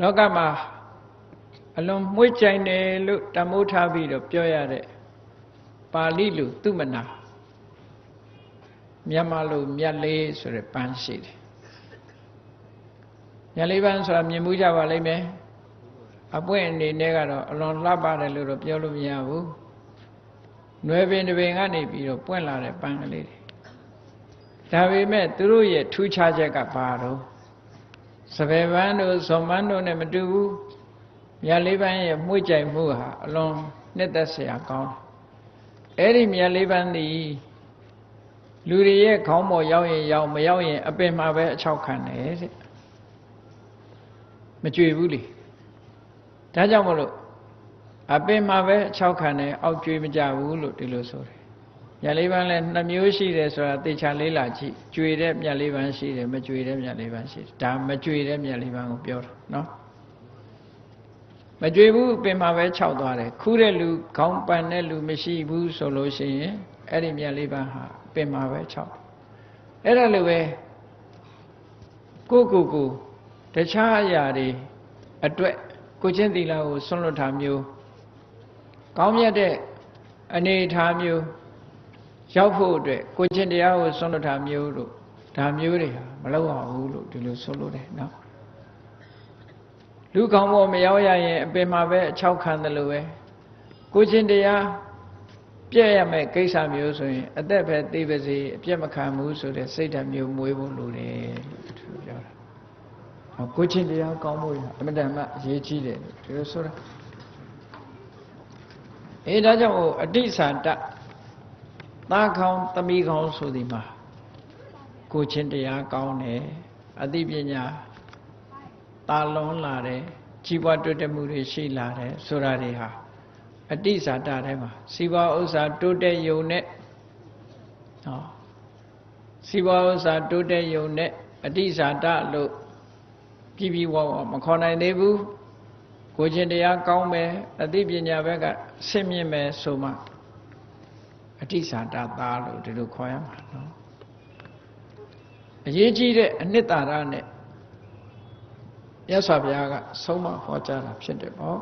လောကမှာအလွန်မွှေးကြိုင်တယ်လို့တမိုးထားပြီးတော့ပြောရတဲ့ပါဠိလိုသူမနာမြန်မာလိုမြတ်လေးဆိုတဲ့ပန်းရှိတယ်မြတ်လေးပန်းဆိုတာမြင်မှုကြပါလိမ့်မယ်အပွင့်အနေနဲ့ကတော့အလွန်လှပတယ်လို့တော့ပြောလို့မရဘူးနွယ်ပင်တစ်ပင်ကနေပြီးတော့ပွင့်လာတဲ့ပန်းကလေးတွေဒါပေမဲ့သူတို့ရဲ့ထူးခြားချက်ကဘာတော့ စပယ်ပန်းတို့ဇွန်ပန်းတို့နဲ့မတူဘူးမြတ်လေးပန်းရဲ့မှု့ကြိုင်မှုဟာအလွန်နှစ်သက်စရာကောင်းတယ်အဲ့ဒီမြတ်လေးပန်းသည်လူတွေရဲ့ခေါင်းပေါ်ရောက်ရင်ရောက်မရောက်ရင်အပင်မှာပဲအချောက်ခံတယ်တဲ့မကြွေဘူးလေဒါကြောင့်မလို့အပင်မှာပဲအချောက်ခံတယ်အောက်ကြွေမကြဘူးလို့ဒီလိုဆိုတယ် မြတ်လေးပန်းလည်းနှစ်မျိုးရှိတယ်ဆိုတာသေချာလေးလာကြည့်ကြွေတဲ့မြတ်လေးပန်းရှိတယ်မကြွေတဲ့မြတ်လေးပန်းရှိတယ်ဒါမကြွေတဲ့မြတ်လေးပန်းကိုပြောတာနော်မကြွေဘူးပင်မှာပဲခြောက်သွားတယ်ခူးတဲ့လူခေါင်းပန်တဲ့လူမရှိဘူးဆိုလို့ရှိရင်အဲ့ဒီမြတ်လေးပန်းဟာပင်မှာပဲခြောက်အဲ့ဒါလိုပဲကိုကိုကိုတခြားအရာတွေအတွက်ကိုချင်းသီလကိုဆွန့်လွတ်တာမျိုးကောင်းမြတ်တဲ့အနေအထားမျိုး ရောက်ဖို့အတွက်ကိုချင်းတရားကိုဆွန့်လွတ်တာမျိုးတို့ဒါမျိုးတွေဟာမလုပ်အောင်ဘူးလို့ဒီလိုဆိုလို့တယ်နော်လူကောင်းပေါ်မရောက်ရရင်အပင်မှာပဲအချောက်ခံတယ်လို့ပဲကိုချင်းတရားပြည့်ရမယ့်ကိစ္စမျိုးဆိုရင်အသက်ပဲသိပါစေအပြည့်မခံဘူးဆိုတဲ့စိတ်ဓာတ်မျိုးမွေးဖို့လိုတယ်လို့သူပြောတာဟောကိုချင်းတရားကောင်းဖို့အမတန်မှအရေးကြီးတယ်လို့ဒီလိုဆိုတာအဲဒါကြောင့်အတိစ္ဆာတ သားကောင်းသမီးကောင်းဆိုဒီမှာကိုချင်းတရားကောင်းတယ်အသိပညာတာလွန်လာတယ်ကြီးပွားတိုးတက်မှုတွေရှိလာတယ်ဆိုတာတွေဟာအတိဇာတထဲမှာစီပွားဥစ္စာတိုးတက်ယုံနဲ့ဟောစီပွားဥစ္စာတိုးတက်ယုံနဲ့အတိဇာတလို့ပြည်ပြည်ဝဝမခေါ်နိုင်သေးဘူးကိုချင်းတရားကောင်းမယ်အသိပညာဘက်ကဆင့်မြင့်မယ်ဆိုမှ အတိဇာတသားလို့ဒီလိုခေါ်ရမှာနော်အရေးကြီးတဲ့အနှစ်သာရနဲ့မြတ်စွာဘုရားကဆုံးမဟောကြားတာဖြစ်တယ်ပေါ့